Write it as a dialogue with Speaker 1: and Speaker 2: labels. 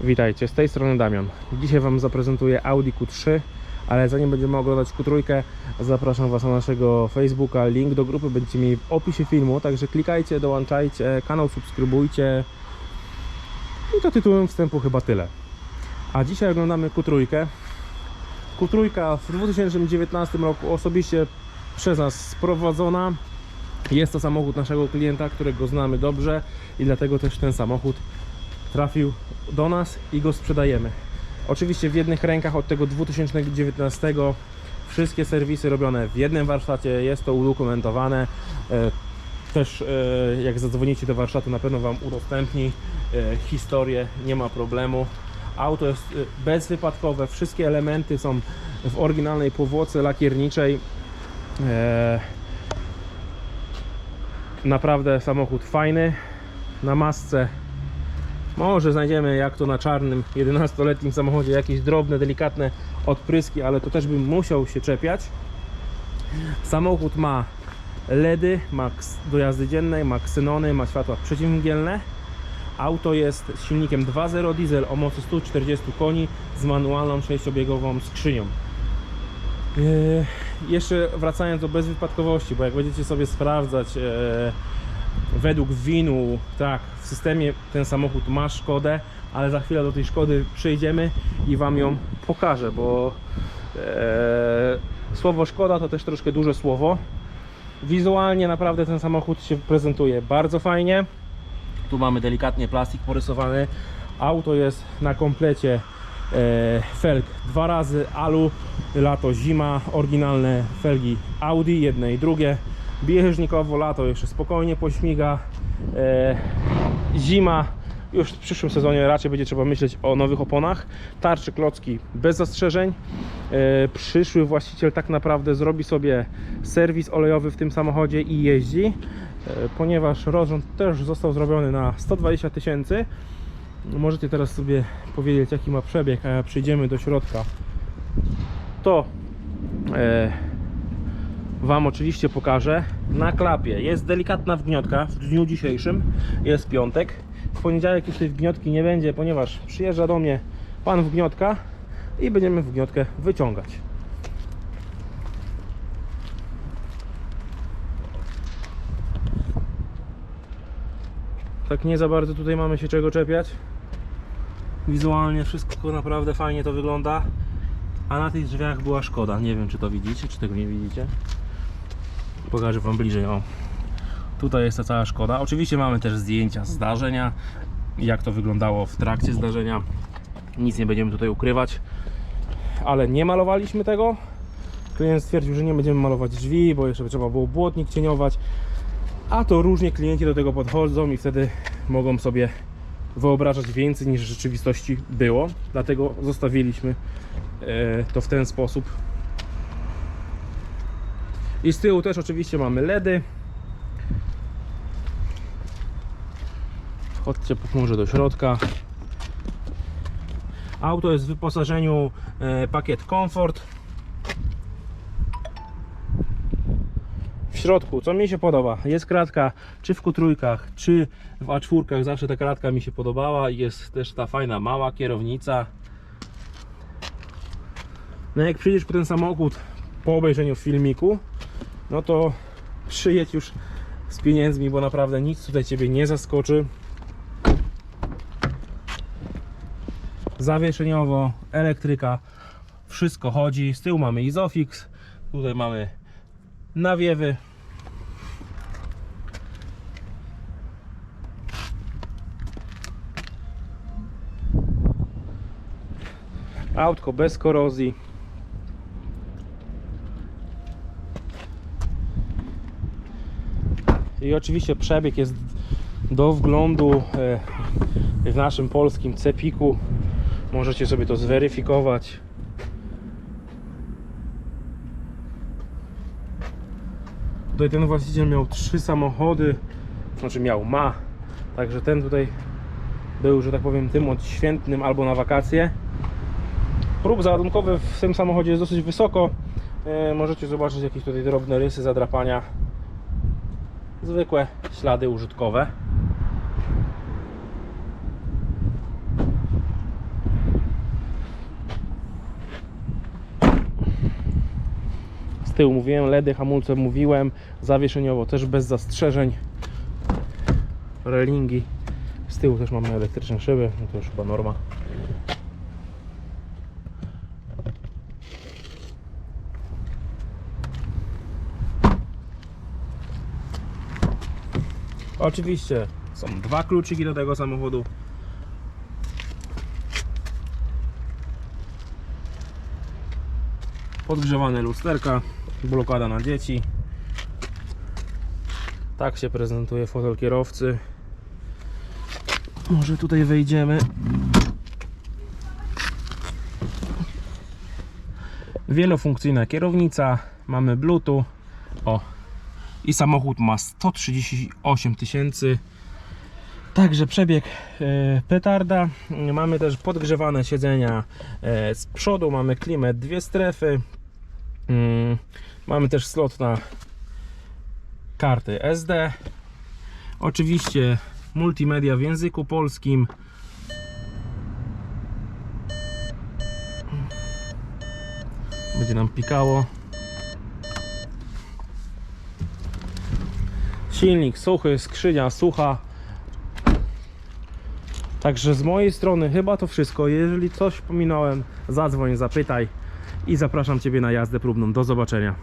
Speaker 1: Witajcie, z tej strony Damian. Dzisiaj Wam zaprezentuję Audi Q3, ale zanim będziemy oglądać Q3, zapraszam Was na naszego Facebooka. Link do grupy będziecie mieli w opisie filmu, także klikajcie, dołączajcie, kanał subskrybujcie. I to tytułem wstępu chyba tyle. A dzisiaj oglądamy Q3. Q3 w 2019 roku osobiście przez nas sprowadzona. Jest to samochód naszego klienta, którego znamy dobrze i dlatego też ten samochód trafił do nas i go sprzedajemy. Oczywiście w jednych rękach od tego 2019 wszystkie serwisy robione w jednym warsztacie, jest to udokumentowane. E, Też e, jak zadzwonicie do warsztatu na pewno Wam udostępni e, historię, nie ma problemu. Auto jest bezwypadkowe, wszystkie elementy są w oryginalnej powłoce lakierniczej. Naprawdę samochód fajny. Na masce może znajdziemy jak to na czarnym 11-letnim samochodzie jakieś drobne, delikatne odpryski, ale to też bym musiał się czepiać. Samochód ma LEDy, ma do jazdy dziennej, ma ksynony, ma światła przeciwmgielne. Auto jest z silnikiem 2.0 diesel o mocy 140 koni z manualną sześciobiegową skrzynią. Yy, jeszcze wracając do bezwypadkowości, bo jak będziecie sobie sprawdzać e, według winu, tak, w systemie ten samochód ma szkodę, ale za chwilę do tej szkody przejdziemy i Wam ją pokażę, bo e, słowo szkoda to też troszkę duże słowo. Wizualnie naprawdę ten samochód się prezentuje bardzo fajnie. Tu mamy delikatnie plastik porysowany. Auto jest na komplecie e, felg dwa razy alu, lato, zima, oryginalne felgi Audi, jedne i drugie. Bieżnikowo lato jeszcze spokojnie pośmiga. E, zima już w przyszłym sezonie raczej będzie trzeba myśleć o nowych oponach. Tarczy klocki bez zastrzeżeń. E, przyszły właściciel tak naprawdę zrobi sobie serwis olejowy w tym samochodzie i jeździ, e, ponieważ rozrząd też został zrobiony na 120 tysięcy. Możecie teraz sobie powiedzieć jaki ma przebieg, a przyjdziemy do środka to Wam oczywiście pokażę. Na klapie jest delikatna wgniotka w dniu dzisiejszym, jest piątek. W poniedziałek już tej wgniotki nie będzie, ponieważ przyjeżdża do mnie pan wgniotka i będziemy wgniotkę wyciągać. Tak nie za bardzo tutaj mamy się czego czepiać. Wizualnie wszystko naprawdę fajnie to wygląda. A na tych drzwiach była szkoda. Nie wiem czy to widzicie, czy tego nie widzicie. Pokażę Wam bliżej. O. Tutaj jest ta cała szkoda. Oczywiście mamy też zdjęcia zdarzenia. Jak to wyglądało w trakcie zdarzenia. Nic nie będziemy tutaj ukrywać. Ale nie malowaliśmy tego. Klient stwierdził, że nie będziemy malować drzwi, bo jeszcze trzeba było błotnik cieniować. A to różnie klienci do tego podchodzą i wtedy mogą sobie wyobrażać więcej niż w rzeczywistości było. Dlatego zostawiliśmy e, to w ten sposób. I z tyłu też oczywiście mamy LEDy. Chodźcie może do środka. Auto jest w wyposażeniu e, pakiet Comfort. W środku, co mi się podoba, jest kratka, czy w Q3, czy w A4, zawsze ta kratka mi się podobała. Jest też ta fajna mała kierownica. No jak przyjdziesz po ten samochód po obejrzeniu filmiku, no to przyjedź już z pieniędzmi, bo naprawdę nic tutaj Ciebie nie zaskoczy. Zawieszeniowo, elektryka, wszystko chodzi. Z tyłu mamy Isofix, tutaj mamy nawiewy. Autko bez korozji. I oczywiście przebieg jest do wglądu e, w naszym polskim cepiku. Możecie sobie to zweryfikować. Tutaj ten właściciel miał trzy samochody, znaczy miał, ma. Także ten tutaj był, że tak powiem, tym odświętnym albo na wakacje. Próg załadunkowy w tym samochodzie jest dosyć wysoko. E, możecie zobaczyć jakieś tutaj drobne rysy zadrapania zwykłe ślady użytkowe. Z tyłu mówiłem, LEDy, hamulce mówiłem, zawieszeniowo też bez zastrzeżeń. Relingi. Z tyłu też mamy elektryczne szyby, no to już chyba norma. Oczywiście są dwa kluczyki do tego samochodu. Podgrzewane lusterka, blokada na dzieci. Tak się prezentuje fotel kierowcy. Może tutaj wejdziemy. Wielofunkcyjna kierownica, mamy Bluetooth. O, i samochód ma 138 tysięcy. Także przebieg e, petarda. Mamy też podgrzewane siedzenia e, z przodu, mamy klimę, dwie strefy. Mm, Mamy też slot na karty SD. Oczywiście multimedia w języku polskim. Będzie nam pikało. Silnik suchy, skrzynia sucha. Także z mojej strony chyba to wszystko. Jeżeli coś pominąłem, zadzwoń, zapytaj i zapraszam Ciebie na jazdę próbną. Do zobaczenia.